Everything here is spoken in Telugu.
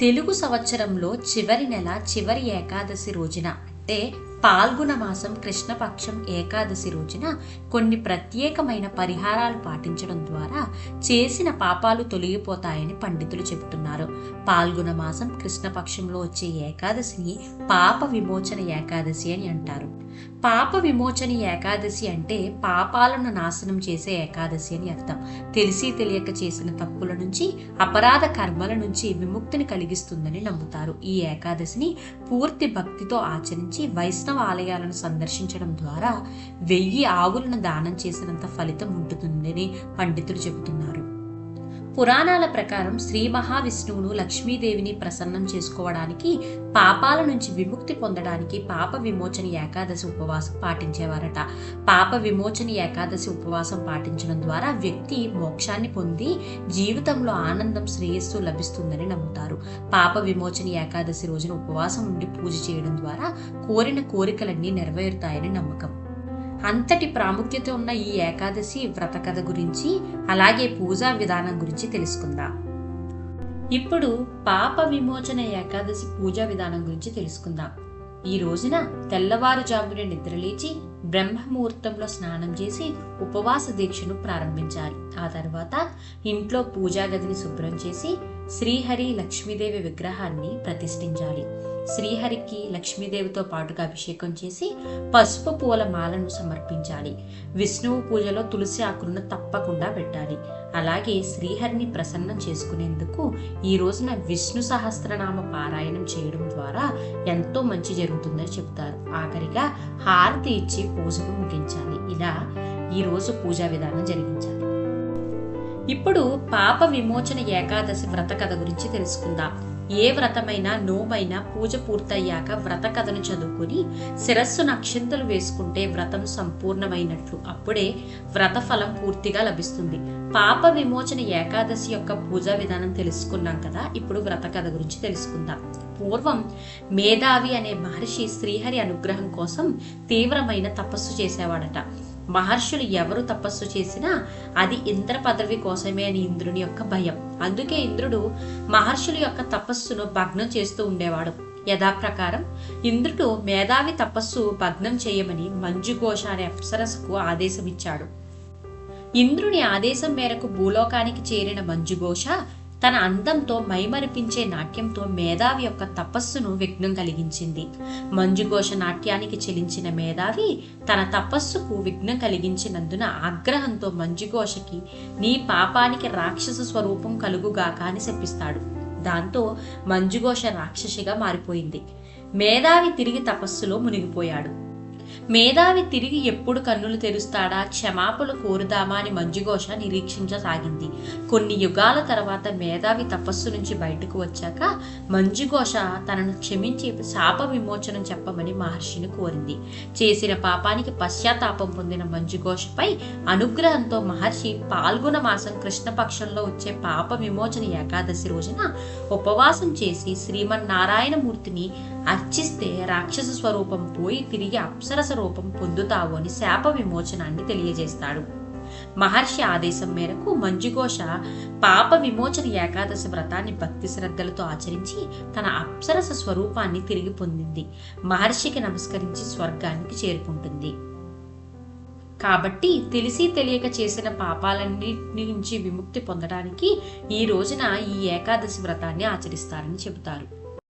తెలుగు సంవత్సరంలో చివరి నెల చివరి ఏకాదశి రోజున అంటే పాల్గొన మాసం కృష్ణపక్షం ఏకాదశి రోజున కొన్ని ప్రత్యేకమైన పరిహారాలు పాటించడం ద్వారా చేసిన పాపాలు తొలగిపోతాయని పండితులు చెబుతున్నారు. పాల్గొన మాసం కృష్ణపక్షంలో వచ్చే ఏకాదశిని పాప విమోచన ఏకాదశి అని అంటారు. పాప విమోచన ఏకాదశి అంటే పాపాలను నాశనం చేసే ఏకాదశి అని అర్థం. తెలిసి తెలియక చేసిన తప్పుల నుంచి అపరాధ కర్మల నుంచి విముక్తిని కలిగిస్తుందని నమ్ముతారు. ఈ ఏకాదశిని పూర్తి భక్తితో ఆచరించి వైష్ణవ ఆలయాలను సందర్శించడం ద్వారా వెయ్యి ఆవులను దానం చేసినంత ఫలితం ఉంటుందని పండితులు చెబుతున్నారు. పురాణాల ప్రకారం శ్రీ మహావిష్ణువును లక్ష్మీదేవిని ప్రసన్నం చేసుకోవడానికి పాపాల నుంచి విముక్తి పొందడానికి పాప విమోచన ఏకాదశి ఉపవాసం పాటించేవారట. పాప విమోచన ఏకాదశి ఉపవాసం పాటించడం ద్వారా వ్యక్తి మోక్షాన్ని పొంది జీవితంలో ఆనందం శ్రేయస్సు లభిస్తుందని నమ్ముతారు. పాప విమోచన ఏకాదశి రోజున ఉపవాసం ఉండి పూజ చేయడం ద్వారా కోరిన కోరికలన్నీ నెరవేరుతాయని నమ్మకం. అంతటి ప్రాముఖ్యత ఉన్న ఈ ఏకాదశి వ్రత కథ గురించి అలాగే పూజా విధానం గురించి తెలుసుకుందాం. ఇప్పుడు పాప విమోచన ఏకాదశి పూజా విధానం గురించి తెలుసుకుందాం. ఈ రోజున తెల్లవారుజామున నిద్రలేచి బ్రహ్మముహూర్తంలో స్నానం చేసి ఉపవాస దీక్షను ప్రారంభించాలి. ఆ తర్వాత ఇంట్లో పూజా గదిని శుభ్రం చేసి శ్రీహరి లక్ష్మీదేవి విగ్రహాన్ని ప్రతిష్ఠించాలి. శ్రీహరికి లక్ష్మీదేవితో పాటుగా అభిషేకం చేసి పసుపు పూల మాలను సమర్పించాలి. విష్ణువు పూజలో తులసి ఆకులను తప్పకుండా పెట్టాలి. అలాగే శ్రీహరిని ప్రసన్నం చేసుకునేందుకు ఈ రోజున విష్ణు సహస్రనామ పారాయణం చేయడం ద్వారా ఎంతో మంచి జరుగుతుందని చెబుతారు. ఆఖరిగా హారతి ఇచ్చి పూజను ముగించాలి. ఇలా ఈరోజు పూజా విధానం జరిగించాలి. ఇప్పుడు పాప విమోచన ఏకాదశి వ్రత కథ గురించి తెలుసుకుందాం. ఏ వ్రతమైనా నోమైనా పూజ పూర్తయ్యాక వ్రత కథను చదువుకుని శిరస్సు నక్షంతలు వేసుకుంటే వ్రతం సంపూర్ణమైనట్లు. అప్పుడే వ్రత ఫలం పూర్తిగా లభిస్తుంది. పాప విమోచన ఏకాదశి యొక్క పూజా విధానం తెలుసుకున్నాం కదా. ఇప్పుడు వ్రత కథ గురించి తెలుసుకుందాం. పూర్వం మేధావి అనే మహర్షి శ్రీహరి అనుగ్రహం కోసం తీవ్రమైన తపస్సు చేసేవాడట. మహర్షులు ఎవరు తపస్సు చేసినా అది ఇంద్ర పదవి కోసమే అని ఇంద్రుని యొక్క భయం. అందుకే ఇంద్రుడు మహర్షుల యొక్క తపస్సును భగ్నం చేస్తూ ఉండేవాడు. యథాప్రకారం ఇంద్రుడు మేధావి తపస్సు భగ్నం చేయమని మంజుఘోష అనే అప్సరసకు ఆదేశమిచ్చాడు. ఇంద్రుని ఆదేశం మేరకు భూలోకానికి చేరిన మంజుఘోష తన అందంతో మైమరిపించే నాట్యంతో మేధావి యొక్క తపస్సును విఘ్నం కలిగించింది. మంజుఘోష నాట్యానికి చెలించిన మేధావి తన తపస్సుకు విఘ్నం కలిగించినందున ఆగ్రహంతో మంజుఘోషకి నీ పాపానికి రాక్షస స్వరూపం కలుగుగాక అని శపిస్తాడు. దాంతో మంజుఘోష రాక్షసిగా మారిపోయింది. మేధావి తిరిగి తపస్సులో మునిగిపోయాడు. మేధావి తిరిగి ఎప్పుడు కన్నులు తెరుస్తాడా? క్షమాపణ కోరుదామా అని మంజుఘోష నిరీక్షించసాగింది. కొన్ని యుగాల తర్వాత మేధావి తపస్సు నుంచి బయటకు వచ్చాక మంజుఘోష తనను క్షమించి శాప విమోచనం చెప్పమని మహర్షిని కోరింది. చేసిన పాపానికి పశ్చాత్తాపం పొందిన మంజుఘోషపై అనుగ్రహంతో మహర్షి పాల్గొన మాసం కృష్ణపక్షంలో వచ్చే పాప విమోచన ఏకాదశి రోజున ఉపవాసం చేసి శ్రీమన్నారాయణమూర్తిని అర్చిస్తే రాక్షస స్వరూపం పోయి తిరిగి అప్సరస రూపం పొందుతావు అని శాప విమోచనాన్ని తెలియజేస్తాడు. మహర్షి ఆదేశం మేరకు మంజుఘోష పాప విమోచన ఏకాదశి వ్రతాన్ని భక్తి శ్రద్ధలతో ఆచరించి తన అప్సరస స్వరూపాన్ని తిరిగి పొందింది. మహర్షికి నమస్కరించి స్వర్గానికి చేరుకుంటుంది. కాబట్టి తెలిసి తెలియక చేసిన పాపాలన్నిటి నుంచి విముక్తి పొందడానికి ఈ రోజున ఈ ఏకాదశి వ్రతాన్ని ఆచరిస్తారని చెబుతారు.